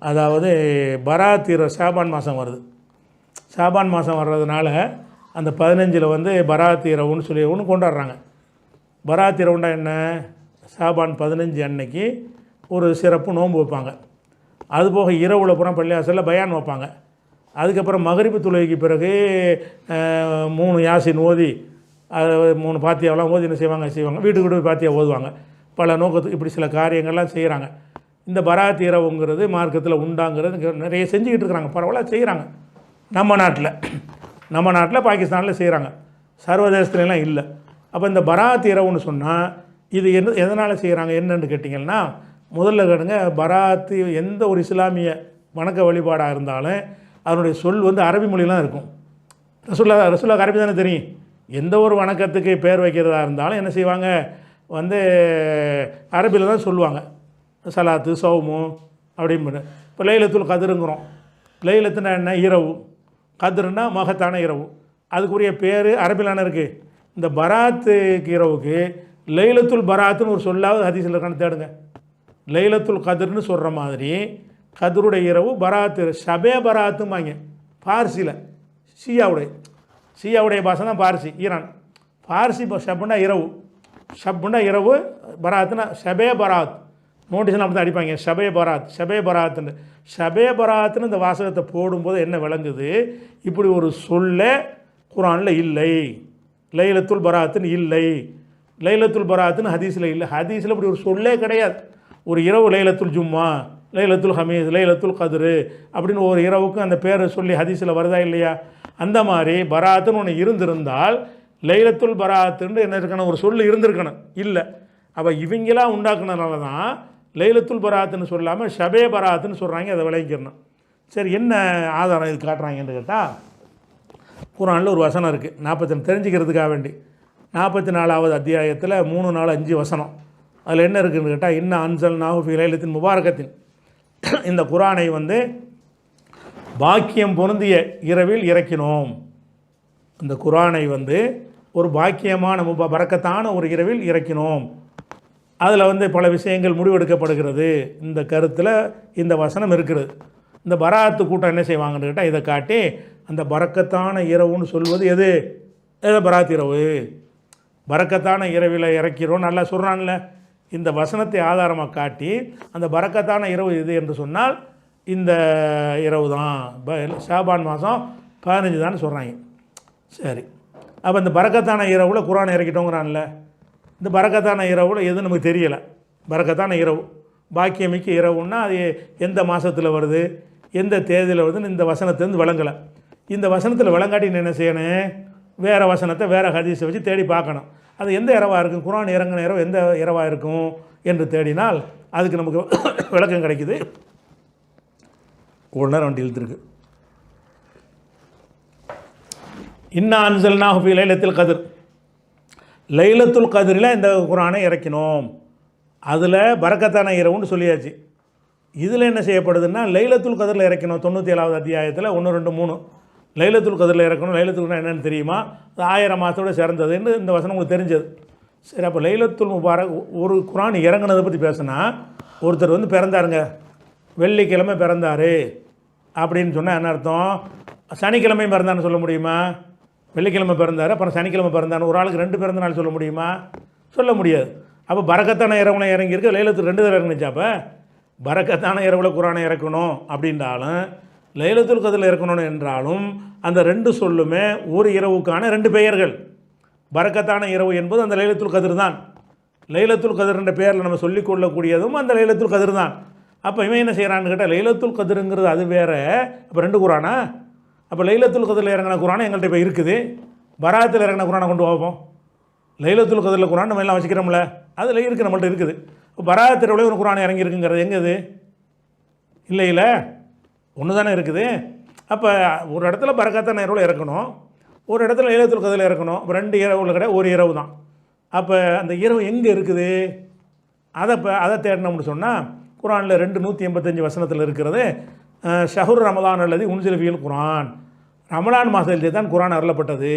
அதாவது பராத்திர இர ஷாபான் மாதம் வருது. ஷாபான் மாதம் வர்றதுனால அந்த பதினஞ்சில் வந்து பராத்திரவுன்னு சொல்லி ஒன்று கொண்டாடுறாங்க. பராத்திரவுண்டா என்ன? ஷாபான் பதினஞ்சு அன்னைக்கு ஒரு சிறப்பு நோன்பு வைப்பாங்க. அதுபோக இரவுல புறம் பள்ளியாசலில் பயான் வைப்பாங்க. அதுக்கப்புறம் மகரிப்பு துளைக்கு பிறகு மூணு யாசின் ஓதி அது மூணு பாத்தியாவெல்லாம் ஓதி என்ன செய்வாங்க? செய்வாங்க? வீட்டுக்கு வீடு போய் பாத்தியா ஓதுவாங்க. பல நோக்கத்துக்கு இப்படி சில காரியங்கள்லாம் செய்கிறாங்க இந்த பராத் இரவுங்கிறது மார்க்கத்தில் உண்டாங்கிறது நிறைய செஞ்சுக்கிட்டு இருக்கிறாங்க. பரவாயில்ல செய்கிறாங்க நம்ம நாட்டில் நம்ம நாட்டில் பாகிஸ்தானில் செய்கிறாங்க சர்வதேசத்துலலாம் இல்லை. அப்போ இந்த பராத் இரவுன்னு சொன்னால் இது என்ன எதனால் செய்கிறாங்க என்னன்னு கேட்டிங்கன்னா முதல்ல கேடுங்க பராத்து எந்த ஒரு இஸ்லாமிய வணக்க வழிபாடாக இருந்தாலும் அதனுடைய சொல் வந்து அரபி மொழியெலாம் இருக்கும். ரசுல்லா ரசுல்லா அரபி தானே தெரியும். எந்த ஒரு வணக்கத்துக்கு பேர் வைக்கிறதா இருந்தாலும் என்ன செய்வாங்க? வந்து அரபியில் தான் சொல்லுவாங்க. சலாத்து சௌமு அப்படின்னு இப்போ லைலத்துல் கதிருங்கிறோம். லைலத்துனா என்ன? இரவு. கதிருன்னா மகத்தான இரவு. அதுக்குரிய பேர் அரபிலான இருக்குது இந்த பராத்துக்கு இரவுக்கு லைலத்துல் பராத்துன்னு ஒரு சொல்லாவது ஹதீஸில் இருக்கான்னு தேடுங்க. லைலத்துல் கதிர்னு சொல்கிற மாதிரி கதிருடைய இரவு பராத்து ஷபே பராத்தும்பாங்க. பார்சியில் ஷியாவுடைய. ஷியாவுடைய பாஷை தான் பார்சி ஈரான். பார்சி இப்போ ஷப்புன்னா இரவு. ஷப்புன்னா இரவு பராத்துனா ஷபே பராத். நோட்டீஸ்லாம் அப்படி தான் அடிப்பாங்க. ஷபே பராத் ஷபே பராத்துன்னு ஷபே பராத்துன்னு இந்த வாசகத்தை போடும்போது என்ன விளங்குது? இப்படி ஒரு சொல்ல குரானில் இல்லை. லைலத்துல் பராத்துன்னு இல்லை. லைலத்துல் பராத்துன்னு ஹதீஸில் இல்லை. ஹதீஸில் இப்படி ஒரு சொல்லே கிடையாது. ஒரு இரவு லைலத்துல் ஜும்மா லைலத்துல் ஹமீஸ் லைலத்துல் கதிரு அப்படின்னு ஒரு இரவுக்கும் அந்த பேரை சொல்லி ஹதீஸில் வருதா இல்லையா? அந்த மாதிரி பராத்துன்னு ஒன்று இருந்திருந்தால் லைலத்துல் பராத்துன்னு என்ன இருக்கணும்? ஒரு சொல் இருந்திருக்கணும். இல்லை. அப்போ இவங்களாம் உண்டாக்குனதுனால தான் லைலத்துல் பராத்துன்னு சொல்லாமல் ஷபே பராத்துன்னு சொல்கிறாங்க அதை விளைஞ்சிடணும் சரி என்ன ஆதாரம் இது காட்டுறாங்கன்னு கேட்டால் குரானில் ஒரு வசனம் இருக்குது நாற்பத்தி தெரிஞ்சுக்கிறதுக்காக வேண்டி. நாற்பத்தி நாலாவது அத்தியாயத்தில் மூணு நாலு அஞ்சு வசனம். அதில் என்ன இருக்குதுன்னு கேட்டால் இன்ன அன்சல் நாகுஃபி லைலத்தின் முபாரகத்தின் இந்த குரானை வந்து பாக்கியம் பொருந்திய இரவில் இறக்கினோம். இந்த குரானை வந்து ஒரு பாக்கியமான முப பறக்கத்தான ஒரு இரவில் இறக்கினோம். அதில் வந்து பல விஷயங்கள் முடிவெடுக்கப்படுகிறது. இந்த கருத்தில் இந்த வசனம் இருக்கிறது இந்த பராத்து கூட்டம் என்ன செய்வாங்கன்னு கேட்டால் இதை காட்டி அந்த பறக்கத்தான இரவுன்னு சொல்வது எது? எது பராத் இரவு? பறக்கத்தான இரவில் இறக்கிறோம் நல்லா சொல்கிறான்ல இந்த வசனத்தை ஆதாரமாக காட்டி அந்த பறக்கத்தான இரவு எது என்று சொன்னால் இந்த இரவு தான் ப- ஷாபான் மாதம் பதினஞ்சு தான் சொல்கிறாங்க சரி. அப்போ இந்த பறக்கத்தான இரவில் குரான் இறக்கிட்டோங்கிறான்ல. இந்த பறக்கத்தான இரவில் எதுவும் நமக்கு தெரியலை. பறக்கத்தான இரவு. பாக்கியமிக்க இரவுன்னா அது எந்த மாதத்தில் வருது? எந்த தேதியில் வருதுன்னு இந்த வசனத்துலேருந்து விளங்கலை. இந்த வசனத்தில் விளங்காட்டி என்ன செய்யணும் வேறு வசனத்தை வேறு ஹதீஸை வச்சு தேடி பார்க்கணும். அது எந்த இரவாக இருக்கும்? குரான் இறங்கின இரவு எந்த இரவாக இருக்கும் என்று தேடினால் அதுக்கு நமக்கு விளக்கம் கிடைக்குது. ஒரு நேரம் வண்டி இழுத்துருக்கு. இன்னா அன்சல் ஃபி லைலத்தில் கதிர். லைலத்துல் கதிரில் இந்த குரானை இறக்கினோம். அதில் பரக்கத்தான இரவுன்னு சொல்லியாச்சு. இதில் என்ன செய்யப்படுதுன்னா லைலத்துல் கதிரில் இறக்கணும் தொண்ணூற்றி ஏழாவது அத்தியாயத்தில் ஒன்று ரெண்டு மூணு. லைலத்துல் கதிரில் இறக்கணும். லைலத்துல் என்னென்னு தெரியுமா? அது ஆயிரம் மாதத்தோட சிறந்ததுன்னு இந்த வசனம் உங்களுக்கு தெரிஞ்சது. சரி அப்போ லைலத்துல் முபாரக் ஒரு குரான் இறங்குனதை பற்றி பேசுனா ஒருத்தர் வந்து பிறந்தாருங்க. வெள்ளிக்கிழமை பிறந்தார். அப்படின்னு சொன்னால் என்ன அர்த்தம்? சனிக்கிழமையும் பிறந்தான்னு சொல்ல முடியுமா? வெள்ளிக்கிழமை பிறந்தார் அப்புறம் சனிக்கிழமை பிறந்தார். ஒரு ஆளுக்கு ரெண்டு பிறந்த நாள் சொல்ல முடியுமா? சொல்ல முடியாது. அப்போ பரக்கத்தான இரவுலாம் இறங்கியிருக்கு. லைலத்து ரெண்டு தடவை இறங்குனுச்சு. அப்போ பரக்கத்தான இரவில் குரானை இறக்கணும் அப்படின்றாலும் லைலத்துல் கதில் இறக்கணும் என்றாலும் அந்த ரெண்டு சொல்லுமே ஒரு இரவுக்கான ரெண்டு பெயர்கள். பரக்கத்தான இரவு என்பது அந்த லைலத்துல் கதிர் தான். லைலத்துல் கதிர் என்ற பெயரில் நம்ம சொல்லிக் கொள்ளக்கூடியதும் அந்த லைலத்துல் கதிர் தான். அப்போ இவன் என்ன செய்கிறான்னு கேட்டால் லைலத்துல் கதிருங்கிறது அது வேறு. அப்போ ரெண்டு குரானா? அப்போ லைலத்துல் கதிரில் இறங்கின குரான் எங்கள்கிட்ட இப்போ இருக்குது. பராத்தில் இறங்கின குரானை கொண்டு போவோம் லைலத்துல் கதிரில் குரான் நம்ம எல்லாம் வச்சுக்கிறோம்ல அதில் இருக்குது நம்மள்ட்ட இருக்குது. இப்போ பராத்திரவுல ஒரு குரான் இறங்கியிருக்குங்கிறது எங்கே இது? இல்லை இல்லை. ஒன்று தானே இருக்குது. அப்போ ஒரு இடத்துல பரக்கத்தான இரவில் இறக்கணும். ஒரு இடத்துல லைலத்துல் கதிரில் இறக்கணும். அப்போ ரெண்டு இரவுல கிடையாது ஒரு இரவு தான். அப்போ அந்த இரவு எங்கே இருக்குது? அதை இப்போ அதை தேடணும்னு சொன்னால் குரானில் ரெண்டு நூற்றி எண்பத்தஞ்சு வசனத்தில் இருக்கிறது. ஷஹுர் ரமலான் அல்லது உன்சிலவியல் குரான் ரமலான் மாதத்திலே தான் குரான் அருளப்பட்டது.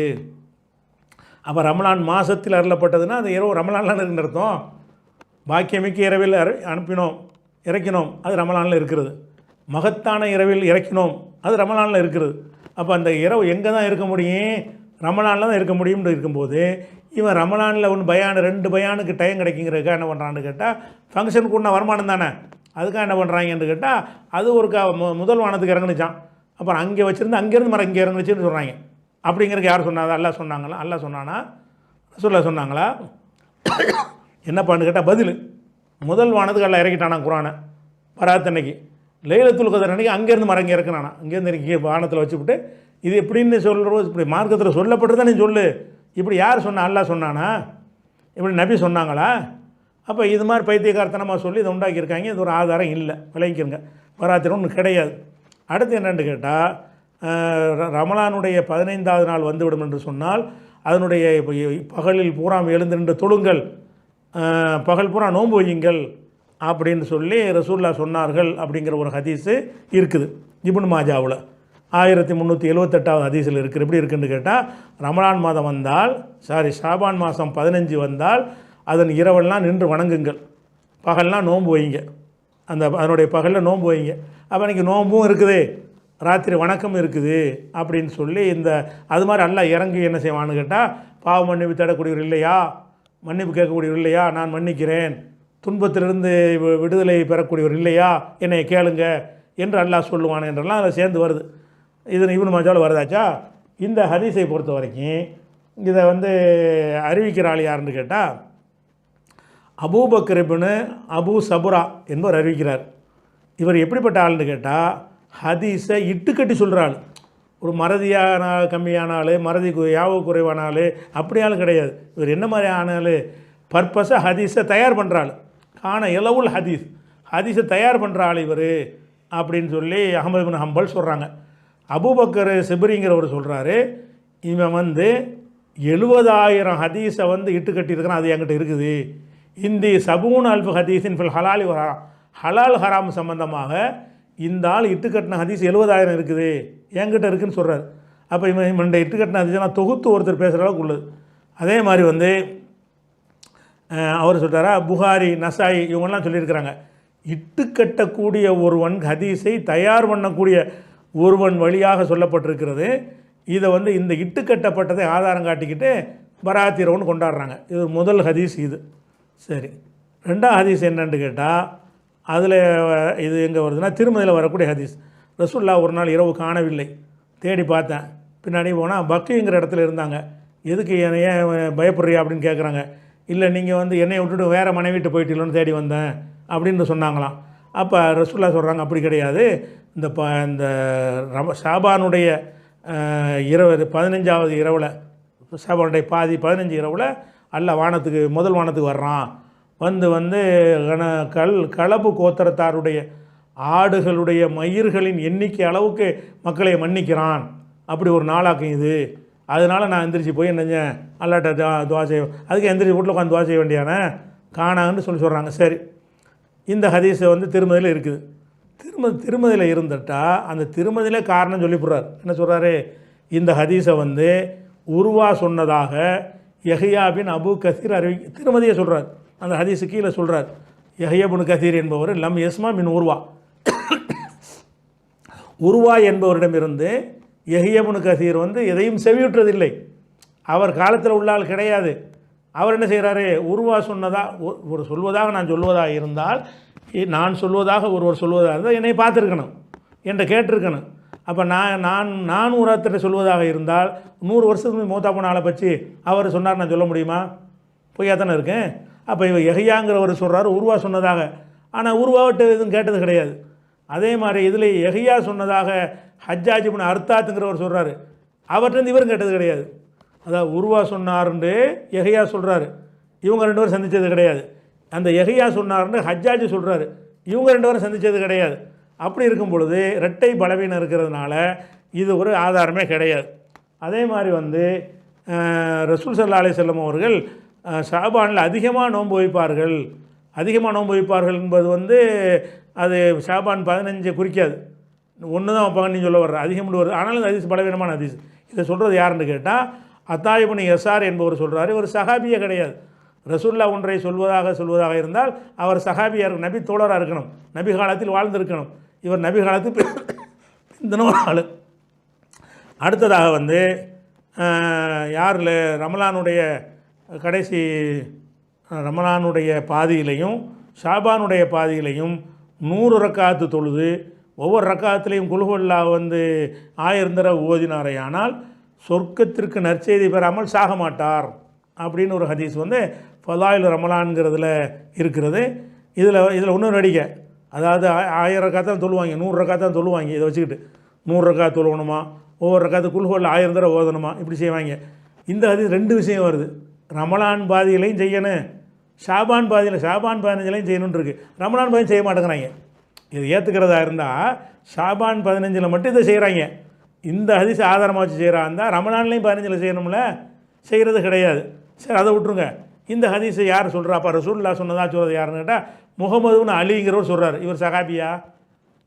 அப்போ ரமலான் மாதத்தில் அருளப்பட்டதுன்னா அந்த இரவு ரமலான்லாம் இருக்குன்னு அர்த்தம். பாக்கியமிக்க இரவில் அரு அனுப்பினோம் இறக்கினோம் அது ரமலானில் இருக்கிறது. மகத்தான இரவில் இறக்கினோம் அது ரமலானில் இருக்கிறது. அப்போ அந்த இரவு எங்கே தான் இருக்க முடியும்? ரமலானில் தான் இருக்க முடியும்னு இருக்கும்போது இவன் ரமலானில் ஒன்று பயான் ரெண்டு பயானுக்கு டைம் கிடைக்குங்கிறதுக்காக என்ன பண்ணுறான்னு கேட்டால் ஃபங்க்ஷனுக்கு உன்ன வருமானம் தானே. அதுக்காக என்ன பண்ணுறாங்கன்னு கேட்டால் அது ஒரு க மு- முதல் வானத்துக்கு இறங்குனுச்சான் அப்புறம் அங்கே வச்சுருந்து அங்கேருந்து மரம் இங்கே இறங்குனுச்சுன்னு சொல்கிறாங்க அப்படிங்கிறதுக்கு யார் சொன்னாங்க? அல்லா சொன்னாங்களா? அல்லா சொன்னானா? சொல்ல சொன்னாங்களா? என்னப்பான்னு கேட்டால் பதில். முதல் வானத்துக்கு எல்லாம் இறக்கிட்டானா குரானை. வராத அன்னைக்கு. லைலத்துல் கதர் அன்னைக்கு அங்கேருந்து மரம் இங்கே இறக்குனானா? அங்கேருந்து இங்கே வானத்தில் வச்சுவிட்டு இது எப்படின்னு சொல்கிறோம் இப்படி மார்க்கத்தில் சொல்லப்பட்டுதான் நீ சொல்லு. இப்படி யார் சொன்னா? அல்லா சொன்னானா? இப்படி நபி சொன்னாங்களா? அப்போ இது மாதிரி பைத்தியக்காரத்தனமாக சொல்லி இதை உண்டாக்கியிருக்காங்க. இது ஒரு ஆதாரம் இல்லை. விளைவிக்கிறங்க பராத்திரம் ஒன்று கிடையாது. அடுத்து என்னென்னு கேட்டால் ரமலானுடைய பதினைந்தாவது நாள் வந்துவிடும் என்று சொன்னால் அதனுடைய இப்ப பகலில் பூராம் நின்று தொழுங்கள். பகல் பூரா நோன்பு வையுங்கள் அப்படின்னு சொல்லி ரசூல்லா சொன்னார்கள் அப்படிங்கிற ஒரு ஹதீஸு இருக்குது. இபுன் மாஜாவில். ஆயிரத்தி முந்நூற்றி எழுவத்தெட்டாவது ஹதீஸில் இருக்குது. எப்படி இருக்குன்னு கேட்டால் ரமலான் மாதம் வந்தால் சாரி ஷாபான் மாதம் பதினஞ்சு வந்தால் அதன் இரவெல்லாம் நின்று வணங்குங்கள். பகல்லாம் நோன்பு வைங்க அந்த அதனுடைய பகலில் நோன்பு வைங்க அப்போ இன்றைக்கி நோன்பும் இருக்குது. ராத்திரி வணக்கம் இருக்குது. அப்படின்னு சொல்லி இந்த அது மாதிரி நல்லா இறங்கி என்ன செய்வான்னு கேட்டால் பாவ மன்னிப்பு தேடக்கூடியவர் இல்லையா? மன்னிப்பு கேட்கக்கூடியவர் இல்லையா? நான் மன்னிக்கிறேன். துன்பத்திலிருந்து விடுதலை பெறக்கூடியவர் இல்லையா? என்னை கேளுங்க என்று அல்லாஹ் சொல்லுவான் என்றெல்லாம் அதில் சேர்ந்து வருது. இது இவனு மஜாவில் வருதாச்சா? இந்த ஹதீஸை பொறுத்த வரைக்கும் இதை வந்து அறிவிக்கிற ஆள் யாருன்னு கேட்டால் அபூபக்கர் அபு சபுரா என்பவர் அறிவிக்கிறார். இவர் எப்படிப்பட்ட ஆள்னு கேட்டால் ஹதீஸை இட்டுக்கட்டி சொல்கிற ஆள் ஒரு மறதியான ஆள், கம்மியான ஆள் மறதி யாவ குறைவான ஆள் அப்படி ஆள் கிடையாது. இவர் என்ன மாதிரி ஆன பர்பஸை பர்பஸாக ஹதீஸை தயார் பண்ணுற ஆள் காண இலவுல் ஹதீஸ். ஹதீஸை தயார் பண்ணுற ஆள் இவர் அப்படின்னு சொல்லி அகமது பின் ஹம்பல் சொல்கிறாங்க அபுபக்கர் சிபரிங்கிறவர் சொல்கிறாரு இவன் வந்து எழுபதாயிரம் ஹதீஸை வந்து இட்டு கட்டியிருக்கிறான் அது என்கிட்ட இருக்குது. இந்தி சபூன் அல்ஃபு ஹதீஸின் ஃபில் ஹலாலி ஹராம் ஹலால் ஹராம் சம்பந்தமாக இந்த ஆள் இட்டு கட்டின ஹதீஸ் எழுபதாயிரம் இருக்குது. என்கிட்ட இருக்குன்னு சொல்கிறார் அப்போ இவன் இவன் இட்டு கட்டின ஹதீஸ் தொகுத்து ஒருத்தர் பேசுகிற அளவுக்கு உள்ளது. அதே மாதிரி வந்து அவர் சொல்கிறாரா புகாரி நசாய் இவங்கெல்லாம் சொல்லியிருக்கிறாங்க. இட்டு கட்டக்கூடிய ஒருவன் ஹதீஸை தயார் பண்ணக்கூடிய ஒருவன் வழியாக சொல்லப்பட்டிருக்கிறது. இதை வந்து இந்த இட்டு கட்டப்பட்டதை ஆதாரம் காட்டிக்கிட்டு பராத்திரவன் கொண்டாடுறாங்க. இது முதல் ஹதீஸ் இது. சரி. ரெண்டாம் ஹதீஸ் என்னன்னு கேட்டால் அதில் இது எங்கே வருதுன்னா திருமதியில் வரக்கூடிய ஹதீஸ். ரசூல்லா ஒரு நாள் இரவு காணவில்லை. தேடி பார்த்தேன். பின்னாடி போனால் பக்கிங்கிற இடத்துல இருந்தாங்க. எதுக்கு என்னை ஏன் பயப்படுறியா அப்படின்னு கேட்குறாங்க இல்லை நீங்கள் வந்து என்னை விட்டுட்டு வேறு மனைவிட்டு போயிட்டீங்களோன்னு தேடி வந்தேன் அப்படின்னு சொன்னாங்களாம். அப்போ ரசூல்லா சொல்கிறாங்க அப்படி கிடையாது. இந்த ப இந்த ரம ஷாபானுடைய இரவு பதினஞ்சாவது இரவில் ஷாபானுடைய பாதி பதினஞ்சு இரவில் அல்ல வானத்துக்கு முதல் வானத்துக்கு வர்றான். வந்து வந்து கல் கலப்பு கோத்திரத்தாருடைய ஆடுகளுடைய மயிர்களின் எண்ணிக்கை அளவுக்கு மக்களை மன்னிக்கிறான். அப்படி ஒரு நாளாக்கும் இது. அதனால் நான் எந்திரிச்சு போய் என்ன செஞ்சேன்? அல்லாட்ட துவா- துவா செய்ய அதுக்கு எந்திரிச்சு வீட்டில் உட்காந்து துவா செய்ய வேண்டியானே காணான்னு சொல்லி சொல்கிறாங்க சரி. இந்த ஹதீஸை வந்து திருமதியில் இருக்குது. திரும திருமதியில் இருந்துட்டா அந்த திருமதியில் காரணம் சொல்லிவிடுறார். என்ன சொல்கிறாரு இந்த ஹதீஸை வந்து உருவா சொன்னதாக யஹியா பின் அபு கசீர் அறிவி திருமதியை சொல்கிறார் அந்த ஹதீஸு கீழே சொல்கிறார் யஹ்யா பின் கசீர் என்பவர் லம் யஸ்மா மின் உருவா. உருவா என்பவரிடமிருந்து எஹியமுனு கசீர் வந்து எதையும் செவியுற்றதில்லை. அவர் காலத்தில் உள்ளால் கிடையாது. அவர் என்ன செய்கிறாரு உருவா சொன்னதா ஒ- ஒரு சொல்வதாக நான் சொல்வதாக இருந்தால் இ- நான் சொல்வதாக ஒருவர் சொல்வதாக இருந்தால் என்னை பார்த்துருக்கணும். என்கிட்ட கேட்டிருக்கணும். அப்போ நான் நான் நான் சொல்வதாக இருந்தால் நூறு வருஷத்துக்கு மூத்தா போன ஆளை பற்றி அவர் சொன்னார் நான் சொல்ல முடியுமா? பொய்யா தானே இருக்கேன். அப்போ இவர் எகையாங்கிறவர் சொல்கிறாரு உருவா சொன்னதாக. ஆனால் உருவாவிட்ட எதுவும் கேட்டது கிடையாது. அதே மாதிரி இதில் எகையா சொன்னதாக ஹஜ்ஜாஜ் பண்ண அர்த்தாத்துங்கிறவர் சொல்கிறாரு அவர்கிட்ட இவரும் கேட்டது கிடையாது. அதாவது உருவா சொன்னாருன்னு எகையா சொல்கிறாரு இவங்க ரெண்டு பேரும் சந்தித்தது கிடையாது. அந்த எகையா சொன்னாருன்னு ஹஜ்ஜாஜி சொல்கிறாரு இவங்க ரெண்டு பேரும் சந்தித்தது கிடையாது. அப்படி இருக்கும் பொழுது இரட்டை பலவீனம் இருக்கிறதுனால இது ஒரு ஆதாரமே கிடையாது. அதே மாதிரி வந்து ரசூல் சல்லா அலி செல்லம் அவர்கள் ஷாபானில் அதிகமாக நோன்பு வைப்பார்கள். அதிகமாக நோன்பு வைப்பார்கள் என்பது வந்து அது ஷாபான் பதினஞ்சு குறிக்காது. ஒன்று தான் வைப்பாங்கன்னு சொல்ல வர்ற அதிகம் வருது ஆனாலும் இந்த பலவீனமான ஹதீஸ். இதை சொல்கிறது யாருன்னு கேட்டால் அத்தாயிபுனி எஸ்ஆர் என்பவர் சொல்கிறாரு ஒரு சஹாபியே கிடையாது. ரசூல்லா ஒன்றை சொல்வதாக சொல்வதாக இருந்தால் அவர் சஹாபியாக நபி தோழராக இருக்கணும். நபி காலத்தில் வாழ்ந்திருக்கணும். இவர் நபி காலத்து பிந்தின ஒரு ஆள். அடுத்ததாக வந்து யாரில்? ரமலானுடைய கடைசி ரமலானுடைய பாதியிலையும் ஷாபானுடைய பாதியிலையும் நூறு ரக்காத்து தொழுது ஒவ்வொரு ரக்காத்துலேயும் குலுகுல்லா வந்து ஆயிரம் ஓதினாரே. ஓதினாரையானால் சொர்க்கத்திற்கு நற்செய்தி பெறாமல் சாக மாட்டார். அப்படின்னு ஒரு ஹதீஸ் வந்து ஃபலாயில் ரமலான்கிறதுல இருக்கிறது. இதில் இதில் இன்னொரு அடிக்க அதாவது ஆயிரம் ஆயிரம் ரக்காத்தான் தொழுவாங்க நூறு தான் தொழுவாங்க இதை வச்சுக்கிட்டு. நூறு ரக்கா தொழுவணுமா? ஒவ்வொரு ரக்காத்து குல்ஹுல்ல ஆயிரம் தடவை ஓதணுமா? இப்படி செய்வாங்க. இந்த அது ரெண்டு விஷயம் வருது. ரமலான் பாதியிலையும் செய்யணும். ஷாபான் பாதியில் ஷாபான் பதினஞ்சுலையும் செய்யணும்னு இருக்குது ரமலான் பாதி செய்ய மாட்டேங்கிறாங்க. இது ஏற்றுக்கிறதா இருந்தால் ஷாபான் பதினஞ்சில் மட்டும் இதை செய்கிறாங்க இந்த ஹதிசை ஆதாரமாக வச்சு செய்கிறா இருந்தால் ரமலான்லேயும் பதினஞ்சில் செய்யணும்ல? செய்கிறது கிடையாது. சரி அதை விட்ருங்க இந்த ஹதீஸை யார் சொல்கிறா அப்போ ரசூல்லா சொன்னதா சொல்கிறது யாருன்னு கேட்டால் முகமதுன்னு அலிங்கிறவர் சொல்கிறார் இவர் சகாபியா?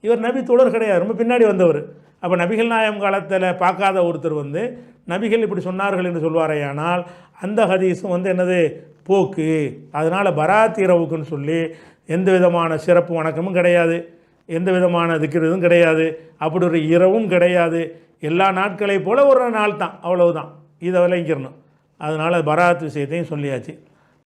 இவர் நபி தோழர் கிடையாது. ரொம்ப பின்னாடி வந்தவர். அப்போ நபிகள் நாயம் காலத்தில் பார்க்காத ஒருத்தர் வந்து நபிகள் இப்படி சொன்னார்கள் என்று சொல்வாரையானால் அந்த ஹதீஸும் வந்து என்னது? போக்கு. அதனால் பராத் இரவுக்குன்னு சொல்லி எந்த விதமான சிறப்பு வணக்கமும் கிடையாது. எந்த விதமான திக்கிறதும் கிடையாது. அப்படி ஒரு இரவும் கிடையாது. எல்லா நாட்களை போல ஒரு நாள் தான் அவ்வளவுதான். இதை விளங்கிக்கிறணும் அதனால் பராத் விஷயத்தையும் சொல்லியாச்சு.